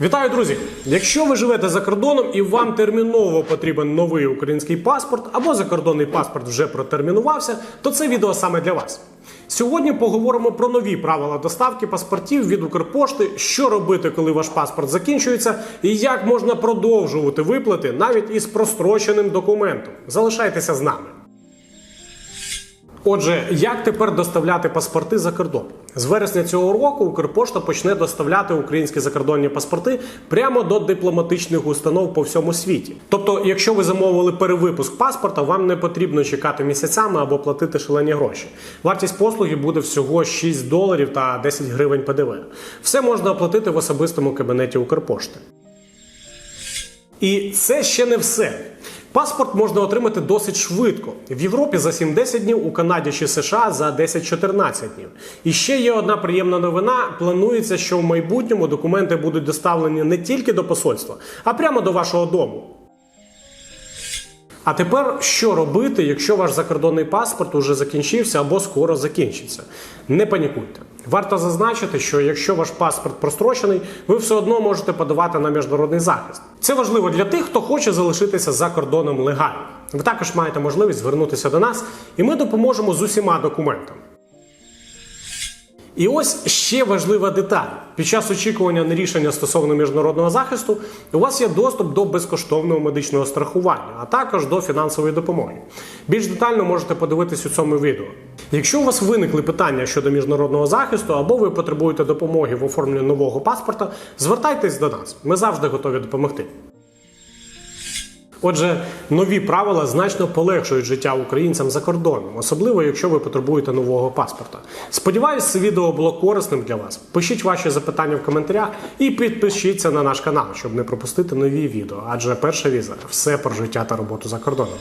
Вітаю, друзі! Якщо ви живете за кордоном і вам терміново потрібен новий український паспорт або закордонний паспорт вже протермінувався, то це відео саме для вас. Сьогодні поговоримо про нові правила доставки паспортів від Укрпошти, що робити, коли ваш паспорт закінчується, і як можна продовжувати виплати навіть із простроченим документом. Залишайтеся з нами. Отже, як тепер доставляти паспорти за кордон? З вересня цього року Укрпошта почне доставляти українські закордонні паспорти прямо до дипломатичних установ по всьому світі. Тобто, якщо ви замовили перевипуск паспорта, вам не потрібно чекати місяцями або платити шалені гроші. Вартість послуги буде всього 6 доларів та 10 гривень ПДВ. Все можна оплатити в особистому кабінеті Укрпошти. І це ще не все. Паспорт можна отримати досить швидко. В Європі за 7-10 днів, у Канаді чи США за 10-14 днів. І ще є одна приємна новина. Планується, що в майбутньому документи будуть доставлені не тільки до посольства, а прямо до вашого дому. А тепер що робити, якщо ваш закордонний паспорт уже закінчився або скоро закінчиться? Не панікуйте. Варто зазначити, що якщо ваш паспорт прострочений, ви все одно можете подавати на міжнародний захист. Це важливо для тих, хто хоче залишитися за кордоном легально. Ви також маєте можливість звернутися до нас, і ми допоможемо з усіма документами. І ось ще важлива деталь: під час очікування на рішення стосовно міжнародного захисту у вас є доступ до безкоштовного медичного страхування, а також до фінансової допомоги. Більш детально можете подивитись у цьому відео. Якщо у вас виникли питання щодо міжнародного захисту або ви потребуєте допомоги в оформленні нового паспорта, звертайтесь до нас. Ми завжди готові допомогти. Отже, нові правила значно полегшують життя українцям за кордоном, особливо якщо ви потребуєте нового паспорта. Сподіваюсь, це відео було корисним для вас. Пишіть ваші запитання в коментарях і підпишіться на наш канал, щоб не пропустити нові відео. Адже перша віза все про життя та роботу за кордоном.